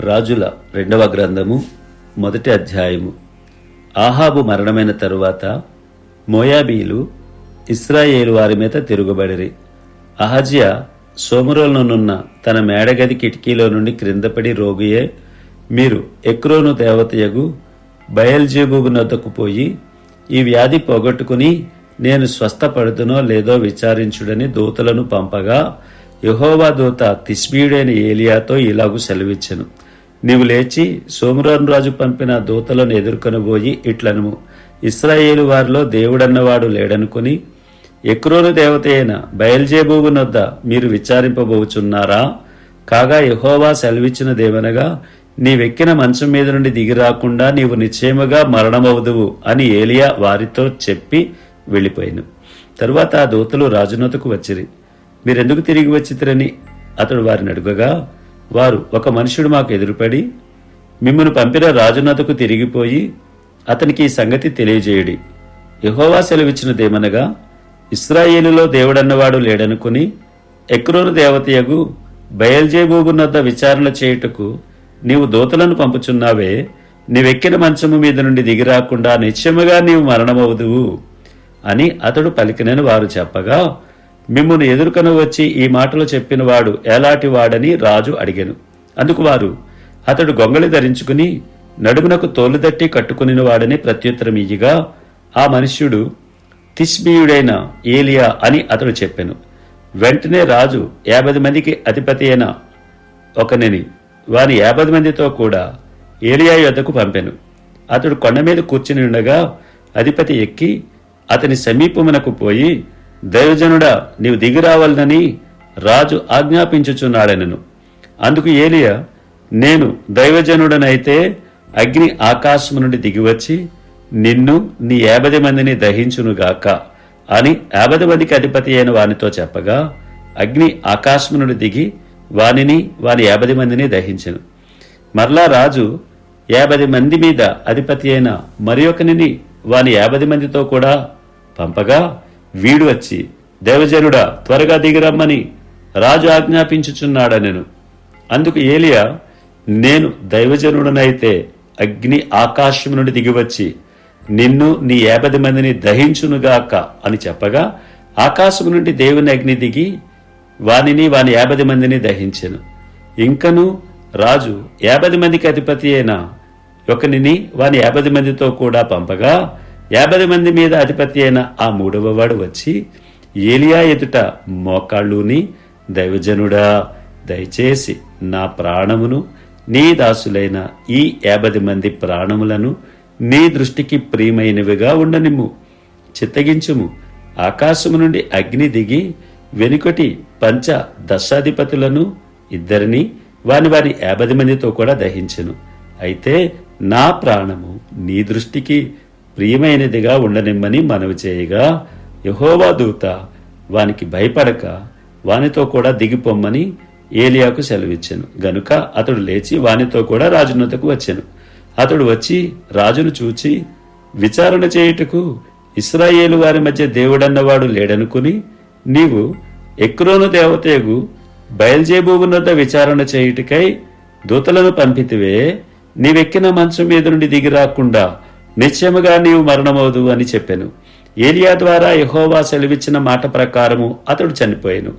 రాజుల రెండవ గ్రంథము మొదటి అధ్యాయము. ఆహాబు మరణమైన తరువాత మోయాబీలు ఇస్రాయేలు వారి మీద తిరుగుబడిరి. అహజ్యా సోమరోలనున్న తన మేడగది కిటికీలో నుండి క్రిందపడి రోగియే మీరు ఎక్రోను దేవతయగు బయల్జేబూబు నొద్దకు పోయి ఈ వ్యాధి పోగొట్టుకుని నేను స్వస్థపడుతునో లేదో విచారించుడని దూతలను పంపగా యహోవా దూత తిస్బీయుడైన ఏలియాతో ఇలాగు సెలవిచ్చెను. నీవు లేచి సోమరాన్ రాజు పంపిన దూతలను ఎదుర్కొనబోయి ఇట్లనుము. ఇస్రాయేలు వారిలో దేవుడన్నవాడు లేడనుకుని ఎక్రోను దేవత అయిన బయల్జేబూబునొద్ద మీరు విచారింపబోచున్నారా? కాగా యహోవా సెలవిచ్చినదేమనగా నీవెక్కిన మంచం మీద నుండి దిగిరాకుండా నీవు నిశ్చయముగా మరణమవుదువు అని ఏలియా వారితో చెప్పి వెళ్ళిపోయాను. తరువాత ఆ దూతలు రాజునతకు వచ్చిరి. మీరెందుకు తిరిగి వచ్చితిరని? అతడు వారిని అడుగగా వారు ఒక మనుషుడు మాకు ఎదురుపడి మిమ్మను పంపిన రాజునతకు తిరిగిపోయి అతనికి ఈ సంగతి తెలియజేయుడి. యహోవా సెలవిచ్చినదేమనగా ఇస్రాయేలులో దేవుడన్నవాడు లేడనుకుని ఎక్రోను దేవతయగు బయల్జేబూబునొద్ద విచారణ చేయుటకు నీవు దూతలను పంపుచున్నావే నీవెక్కిన మంచము మీద నుండి దిగిరాకుండా నిశ్చయముగా నీవు మరణమవుదువు అని అతడు పలికినని వారు చెప్పగా మిమ్మల్ని ఎదుర్కొని వచ్చి ఈ మాటలు చెప్పినవాడు ఎలాంటి వాడని రాజు అడిగాను. అందుకు వారు అతడు గొంగళి ధరించుకుని నడుమునకు తోలుదట్టి కట్టుకుని వాడని ప్రత్యుత్తరం ఇయ్యగా ఆ మనుష్యుడు తిష్మీయుడైన ఏలియా అని అతడు చెప్పెను. వెంటనే రాజు యాభై మందికి అధిపతి అయిన ఒకనిని వాని యాభై మందితో కూడా ఏలియా యొద్దకు పంపెను. అతడు కొండ మీద కూర్చుని ఉండగా అధిపతి ఎక్కి అతని సమీపమునకు పోయి దైవజనుడా నీవు దిగిరావాలనని రాజు ఆజ్ఞాపించుచున్నాడనను. అందుకు ఏలియా నేను దైవజనుడనైతే అగ్ని ఆకాశము నుండి దిగివచ్చి నిన్ను నీ యాభై మందిని దహించునుగాక అని యాభై మందికి అధిపతి అయిన వానితో చెప్పగా అగ్ని ఆకాశము నుండి దిగి వానిని వాని యాభై మందిని దహించెను. మరలా రాజు యాభై మంది మీద అధిపతి అయిన మరి ఒకనిని వాని యాభై మందితో కూడా పంపగా వీడు వచ్చి దేవజనుడా త్వరగా దిగిరమ్మని రాజు ఆజ్ఞాపించుచున్నాడనెను. అందుకు ఏలియా నేను దైవజనుడనైతే అగ్ని ఆకాశం నుండి దిగివచ్చి నిన్ను నీ యాభై మందిని దహించునుగాక అని చెప్పగా ఆకాశం నుండి దేవుని అగ్ని దిగి వానిని వాని యాభై మందిని దహించెను. ఇంకను రాజు యాభై మందికి అధిపతి అయిన ఒకనిని వాని యాభై మందితో కూడా పంపగా యాభై మంది మీద అధిపతి అయిన ఆ మూడవ వాడు వచ్చి ఏలియా ఎదుట మోకాళ్ళుని దైవజనుడా దయచేసి నా ప్రాణమును నీ దాసులైన ఈ యాభై మంది ప్రాణములను నీ దృష్టికి ప్రియమైనవిగా ఉండనిమ్ము. చిత్తగించుము. ఆకాశము నుండి అగ్ని దిగి వెనుకటి పంచ దశాధిపతులను ఇద్దరిని వాని వారి యాభై మందితో కూడా దహించెను. అయితే నా ప్రాణము నీ దృష్టికి ప్రియమైనదిగా ఉండనిమ్మని మనవి చేయగా యహోవా దూత వానికి భయపడక వానితో కూడా దిగిపోమ్మని ఏలియాకు సెలవిచ్చాను. గనుక అతడు లేచి వానితో కూడా రాజునతకు వచ్చాను. అతడు వచ్చి రాజును చూచి విచారణ చేయుటకు ఇస్రాయేలు వారి మధ్య దేవుడన్నవాడు లేడనుకుని నీవు ఎక్రోను దేవతయగు బయల్జేబూబునొద్ద విచారణ చేయుటకై దూతలను పంపితివే నీవెక్కిన మంచం మీద నుండి దిగి రాకుండా నిశ్చయముగా నీవు మరణమవుదు అని చెప్పాను. ఏలియా ద్వారా యహోవా సెలవిచ్చిన మాట ప్రకారము అతడు చనిపోయాను.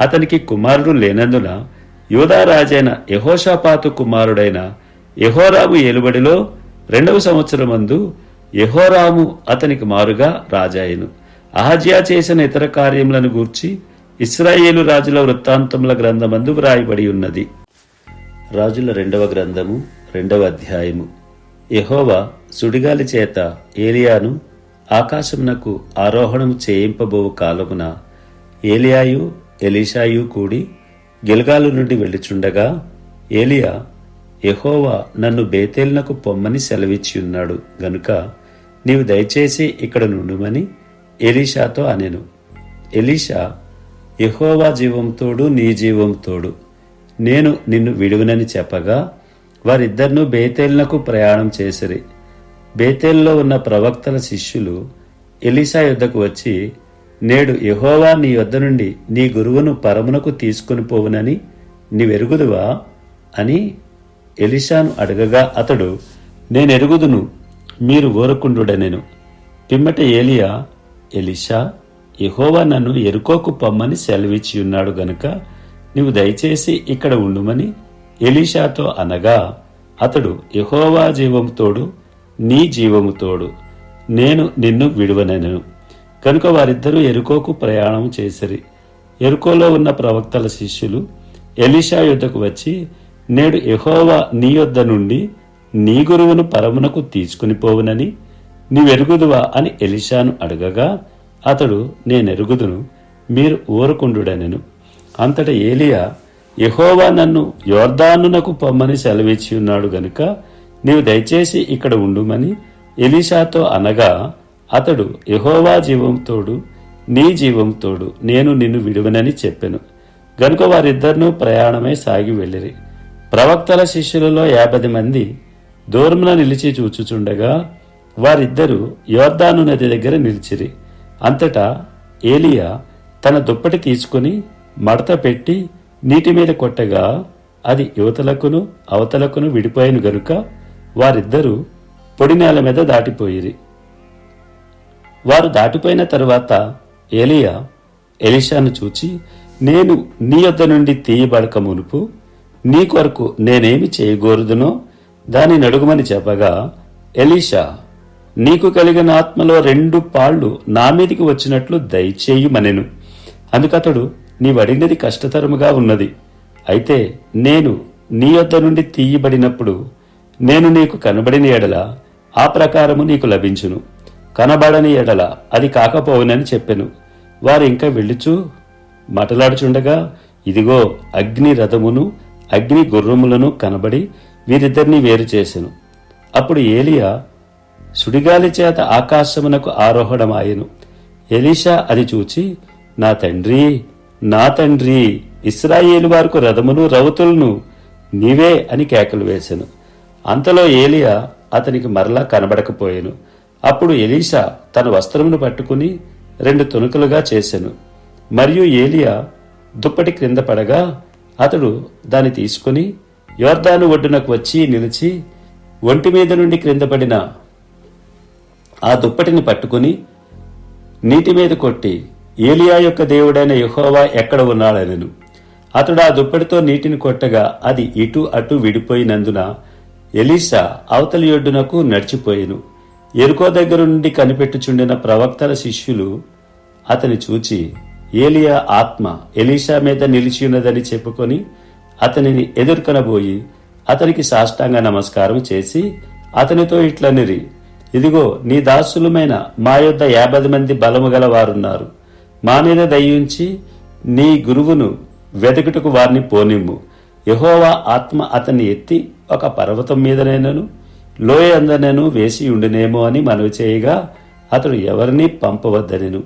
అతనికి కుమారుడు లేనందున యూదారాజైన యహోషాపాతు కుమారుడైన యహోరాము ఏలుబడిలో రెండవ సంవత్సరమందు యహోరాము అతనికి మారుగా రాజాయను. అహజ్యా చేసిన ఇతర కార్యములను గూర్చి ఇస్రాయేలు రాజుల వృత్తాంతముల గ్రంథమందు వ్రాయబడి ఉన్నది. రాజుల రెండవ గ్రంథము రెండవ అధ్యాయము. యహోవా సుడిగాలి చేత ఏలియాను ఆకాశమునకు ఆరోహణము చేయింపబోవు కాలమున ఏలియాయు ఎలీషాయు కూడి గిల్గాలు నుండి వెళ్ళిచుండగా ఏలియా యహోవా నన్ను బేతేలినకు పొమ్మని సెలవిచ్చి ఉన్నాడు గనుక నీవు దయచేసి ఇక్కడ నుండుమని ఎలీషాతో అనెను. ఎలీషా యహోవా జీవంతోడు నీ జీవంతోడు నేను నిన్ను విడువనని చెప్పగా వారిద్దరినూ బేతేల్నకు ప్రయాణం చేసిరి. బేతేల్లో ఉన్న ప్రవక్తల శిష్యులు ఎలిసా యుద్ధకు వచ్చి నేడు యహోవా నీ యొద్ద నుండి నీ గురువును పరమునకు తీసుకుని పోవునని నీవెరుగుదువా? అని ఎలిషాను అడగగా అతడు నేనెరుగుదును మీరు ఊరకుండుడనెను. పిమ్మట ఏలియా ఎలిషా యహోవా నన్ను ఎరుకోకు పమ్మని సెలవిచ్చి ఉన్నాడు గనుక నీవు దయచేసి ఇక్కడ ఉండుమని ఎలీషాతో అనగా అతడు యహోవా జీవముతోడు నీ జీవముతోడు నేను నిన్ను విడువనెను. కనుక వారిద్దరూ ఎరుకోకు ప్రయాణం చేసిరి. ఎరుకోలో ఉన్న ప్రవక్తల శిష్యులు ఎలీషా యుద్ధకు వచ్చి నేడు ఎహోవా నీ యొద్ద నుండి నీ గురువును పరమునకు తీసుకుని పోవునని నీవెరుగుదువా అని ఎలిషాను అడగగా అతడు నేనెరుగుదును మీరు ఊరకుండుడనెను. అంతట ఏలియా యహోవా నన్ను యోర్దానునకు పొమ్మని సెలవిచ్చి ఉన్నాడు గనుక నీవు దయచేసి ఇక్కడ ఉండుమని ఎలీషాతో అనగా అతడు యహోవా జీవంతోడు నీ జీవంతోడు నేను నిన్ను విడువనని చెప్పెను. గనుక వారిద్దరినూ ప్రయాణమై సాగి వెళ్ళిరి. ప్రవక్తల శిష్యులలో యాభై మంది దూరమున నిలిచి చూచుచుండగా వారిద్దరూ యోర్దాను నది దగ్గర నిలిచిరి. అంతటా ఏలియా తన దుప్పటి తీసుకుని మడత పెట్టి నీటి మీద కొట్టగా అది యువతలకును అవతలకును విడిపోయిన గనుక వారిద్దరూ పొడి నేల మీద దాటిపోయిరి. వారు దాటిపోయిన తరువాత ఏలియా ఎలిషాను చూచి నేను నీ యొద్ద నుండి తీయబడక మునుపు నీ కొరకు నేనేమి చేయగోరుదునో దాని నడుగుమని చెప్పగా ఎలీషా నీకు కలిగిన ఆత్మలో రెండు పాళ్ళు నా మీదికి వచ్చినట్లు దయచేయుమనెను. అందుకతడు నీవడిగినది కష్టతరముగా ఉన్నది. అయితే నేను నీ యొద్ద నుండి తీయబడినప్పుడు నేను నీకు కనబడిన ఎడల ఆ ప్రకారము నీకు లభించును. కనబడని ఎడల అది కాకపోవునని చెప్పెను. వారు ఇంకా వెళ్ళుచూ మాటలాడుచుండగా ఇదిగో అగ్ని రథమును అగ్ని గుర్రములను కనబడి వీరిద్దరిని వేరు చేసెను. అప్పుడు ఏలియా సుడిగాలి చేత ఆకాశమునకు ఆరోహణమాయెను. ఎలీషా అది చూచి నా తండ్రి నా తండ్రి ఇస్రాయేలు వారికి రథమును రౌతులను నీవే అని కేకలు వేసెను. అంతలో ఏలియా అతనికి మరలా కనబడకపోయెను. అప్పుడు ఎలీషా తన వస్త్రమును పట్టుకుని రెండు తుణుకులుగా చేసెను. మరియు ఏలియా దుప్పటి క్రింద పడగా అతడు దాన్ని తీసుకుని యోర్దాను ఒడ్డునకు వచ్చి నిలిచి ఒంటి మీద నుండి క్రింద పడిన ఆ దుప్పటిని పట్టుకుని నీటి మీద కొట్టి ఏలియా యొక్క దేవుడైన యహోవా ఎక్కడ ఉన్నాడనెను. అతడు ఆ దుప్పటితో నీటిని కొట్టగా అది ఇటు అటు విడిపోయినందున ఎలీసా అవతలి ఒడ్డునకు నడిచిపోయెను. ఎరుకో దగ్గర నుండి కనిపెట్టుచుండిన ప్రవక్తల శిష్యులు అతని చూచి ఏలియా ఆత్మ ఎలీషా మీద నిలిచి ఉన్నదని చెప్పుకొని అతనిని ఎదుర్కొనబోయి అతనికి సాష్టాంగ నమస్కారం చేసి అతనితో ఇట్లనిరి ఇదిగో నీ దాసులమైన మా యొద్ద యాభై మంది బలము గలవారున్నారు మా మీద దయ్యుంచి నీ గురువును వెతకుటకు వారిని పోనిమ్ము. యహోవా ఆత్మ అతన్ని ఎత్తి ఒక పర్వతం మీదనైనను లోయ అందనను వేసి ఉండినేమో అని మనవి చేయగా అతడు ఎవరిని పంపవద్దనెను.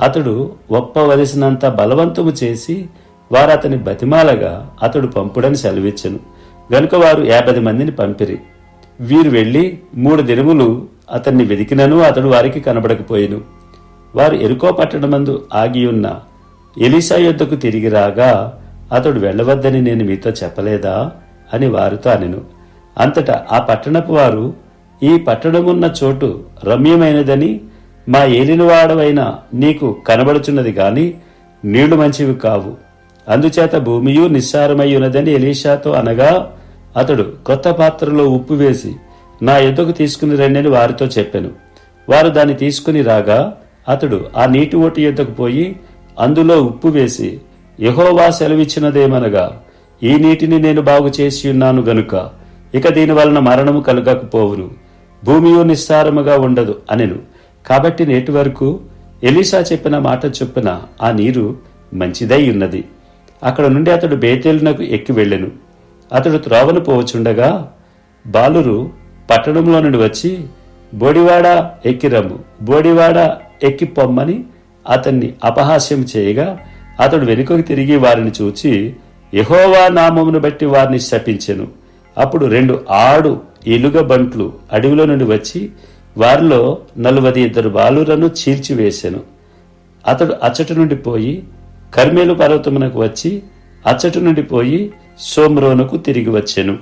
అతడు ఒప్పవలసినంత బలవంతము చేసి వారు అతని బతిమాలగా అతడు పంపుడని సెలవిచ్చను. గనుక వారు యాభై మందిని పంపిరి. వీరు వెళ్ళి మూడు దినములు అతన్ని వెదికినను అతడు వారికి కనబడకపోయిను. వారు ఎరుకో పట్టణమందు ఆగియున్న ఎలీసా యొద్దకు తిరిగి రాగా అతడు వెళ్ళవద్దని నేను మీతో చెప్పలేదా? అని వారితో అనెను. అంతటా ఆ పట్టణపు వారు ఈ పట్టణమున్న చోటు రమ్యమైనదని మా ఏలినవాడవైన నీకు కనబడుచున్నది గాని నీళ్ళు మంచివి కావు. అందుచేత భూమియు నిస్సారమై ఉన్నదని ఎలీషాతో అనగా అతడు కొత్త పాత్రలో ఉప్పు వేసి నా ఎద్దకు తీసుకుని రండి వారితో చెప్పాను. వారు దాన్ని తీసుకుని రాగా అతడు ఆ నీటి ఓటు ఎద్దకు పోయి అందులో ఉప్పు వేసి యహోవా సెలవిచ్చినదేమనగా ఈ నీటిని నేను బాగు చేసి ఉన్నాను గనుక ఇక దీని వలన మరణము కలగకపోవును. భూమియు నిస్సారముగా ఉండదు అనెను. కాబట్టి నేటి వరకు ఎలీసా చెప్పిన మాట చొప్పున ఆ నీరు మంచిదై ఉన్నది. అక్కడ నుండి అతడు బేతేలునకు ఎక్కి వెళ్ళెను. అతడు త్రోవను పోవచుండగా బాలురు పట్టణంలో నుండి వచ్చి బోడివాడ ఎక్కిరము బోడివాడ ఎక్కిపొమ్మని అతన్ని అపహాస్యం చేయగా అతడు వెనుకకు తిరిగి వారిని చూచి యహోవా నామమును బట్టి వారిని శపించెను. అప్పుడు రెండు ఆడు ఎలుగబంట్లు అడవిలో నుండి వచ్చి వారిలో నలువది ఇద్దరు బాలురను చీల్చివేశాను అతడు అచ్చటి నుండి పోయి కర్మేలు పర్వతమునకు వచ్చి అచ్చటి నుండి పోయి సోమ్రోనుకు తిరిగి వచ్చాను.